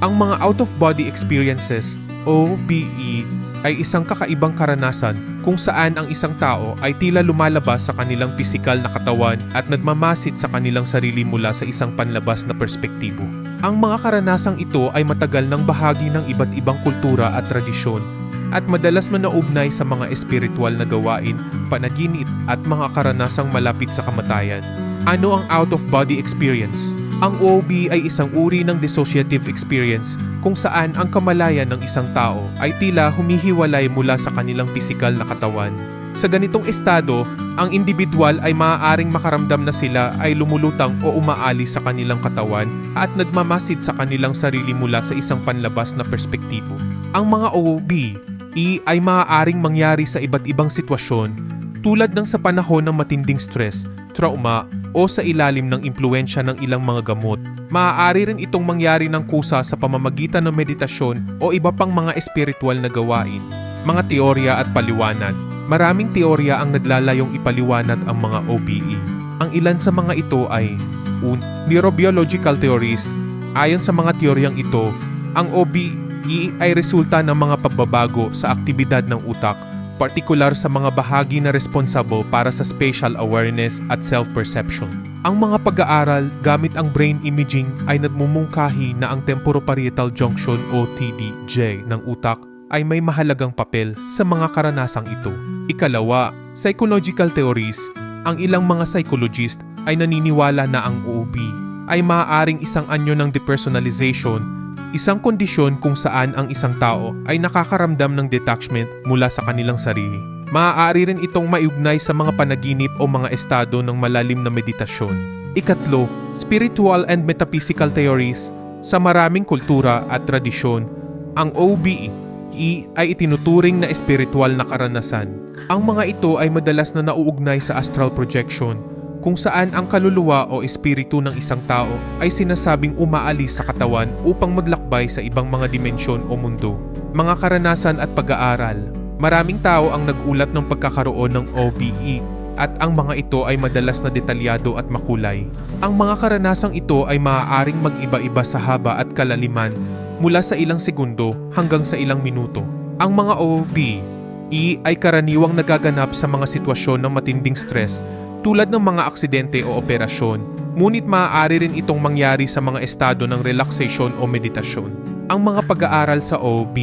Ang mga out-of-body experiences, OBE, ay isang kakaibang karanasan kung saan ang isang tao ay tila lumalabas sa kanilang pisikal na katawan at nagmamasid sa kanilang sarili mula sa isang panlabas na perspektibo. Ang mga karanasang ito ay matagal ng bahagi ng iba't ibang kultura at tradisyon at madalas manaugnay sa mga espiritual na gawain, panaginip at mga karanasang malapit sa kamatayan. Ano ang out-of-body experience? Ang OB ay isang uri ng dissociative experience kung saan ang kamalayan ng isang tao ay tila humihiwalay mula sa kanilang pisikal na katawan. Sa ganitong estado, ang individual ay maaaring makaramdam na sila ay lumulutang o umaalis sa kanilang katawan at nagmamasid sa kanilang sarili mula sa isang panlabas na perspektibo. Ang mga OB E ay maaaring mangyari sa iba't ibang sitwasyon tulad ng sa panahon ng matinding stress, trauma o sa ilalim ng impluensya ng ilang mga gamot. Maaari rin itong mangyari ng kusa sa pamamagitan ng meditasyon o iba pang mga espiritual na gawain. Mga teorya at paliwanag. Maraming teorya ang naglalayong ipaliwanag ang mga OBE. Ang ilan sa mga ito ay un, neurobiological theories. Ayon sa mga teoryang ito, ang OBE ay resulta ng mga pagbabago sa aktibidad ng utak partikular sa mga bahagi na responsable para sa spatial awareness at self-perception. Ang mga pag-aaral gamit ang brain imaging ay nagmumungkahi na ang temporoparietal junction o TDJ ng utak ay may mahalagang papel sa mga karanasang ito. Ikalawa, psychological theories. Ang ilang mga psychologist ay naniniwala na ang OB ay maaaring isang anyo ng depersonalization Isang kondisyon kung saan ang isang tao ay nakakaramdam ng detachment mula sa kanilang sarili. Maaari rin itong maiugnay sa mga panaginip o mga estado ng malalim na meditasyon. Ikatlo, spiritual and metaphysical theories. Sa maraming kultura at tradisyon, ang OBE ay itinuturing na espiritual na karanasan. Ang mga ito ay madalas na nauugnay sa astral projection kung saan ang kaluluwa o espiritu ng isang tao ay sinasabing umaalis sa katawan upang maglakbay sa ibang mga dimensyon o mundo. Mga karanasan at pag-aaral. Maraming tao ang nagulat ng pagkakaroon ng OBE at ang mga ito ay madalas na detalyado at makulay. Ang mga karanasang ito ay maaaring mag-iba-iba sa haba at kalaliman mula sa ilang segundo hanggang sa ilang minuto. Ang mga OBE ay karaniwang nagaganap sa mga sitwasyon ng matinding stress tulad ng mga aksidente o operasyon, ngunit maaari rin itong mangyari sa mga estado ng relaxation o meditasyon. Ang mga pag-aaral sa OB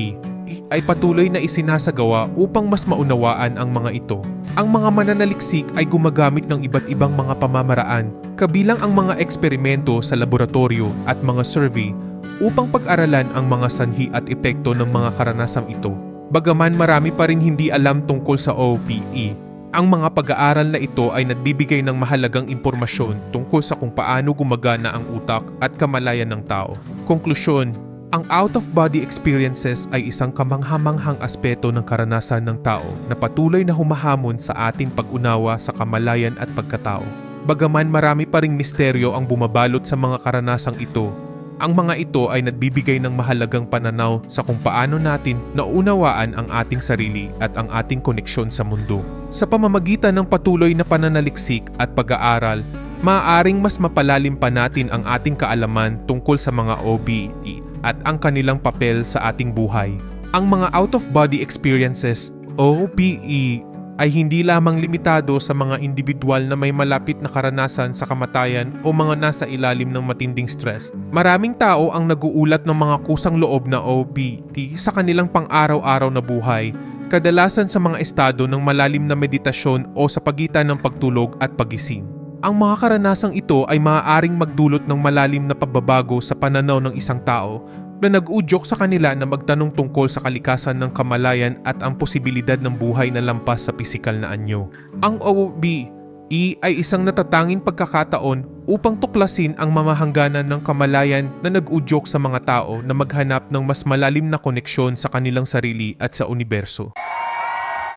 ay patuloy na isinasagawa upang mas maunawaan ang mga ito. Ang mga mananaliksik ay gumagamit ng iba't ibang mga pamamaraan, kabilang ang mga eksperimento sa laboratorio at mga survey upang pag-aralan ang mga sanhi at epekto ng mga karanasang ito. Bagaman marami pa rin hindi alam tungkol sa OPE, ang mga pag-aaral na ito ay nagbibigay ng mahalagang impormasyon tungkol sa kung paano gumagana ang utak at kamalayan ng tao. Konklusyon, ang out-of-body experiences ay isang kamanghamanghang aspeto ng karanasan ng tao na patuloy na humahamon sa ating pag-unawa sa kamalayan at pagkatao. Bagaman marami pa ring misteryo ang bumabalot sa mga karanasang ito, ang mga ito ay nagbibigay ng mahalagang pananaw sa kung paano natin naunawaan ang ating sarili at ang ating koneksyon sa mundo. Sa pamamagitan ng patuloy na pananaliksik at pag-aaral, maaaring mas mapalalim pa natin ang ating kaalaman tungkol sa mga OBT at ang kanilang papel sa ating buhay. Ang mga out-of-body experiences, OBE, ay hindi lamang limitado sa mga individual na may malapit na karanasan sa kamatayan o mga nasa ilalim ng matinding stress. Maraming tao ang naguulat ng mga kusang loob na OBT sa kanilang pang-araw-araw na buhay, kadalasan sa mga estado ng malalim na meditasyon o sa pagitan ng pagtulog at pagising. Ang mga karanasang ito ay maaaring magdulot ng malalim na pagbabago sa pananaw ng isang tao na nag-udyok sa kanila na magtanong tungkol sa kalikasan ng kamalayan at ang posibilidad ng buhay na lampas sa pisikal na anyo. Ang OB E ay isang natatanging pagkakataon upang tuklasin ang mamahangganan ng kamalayan na nag-udyok sa mga tao na maghanap ng mas malalim na koneksyon sa kanilang sarili at sa universo.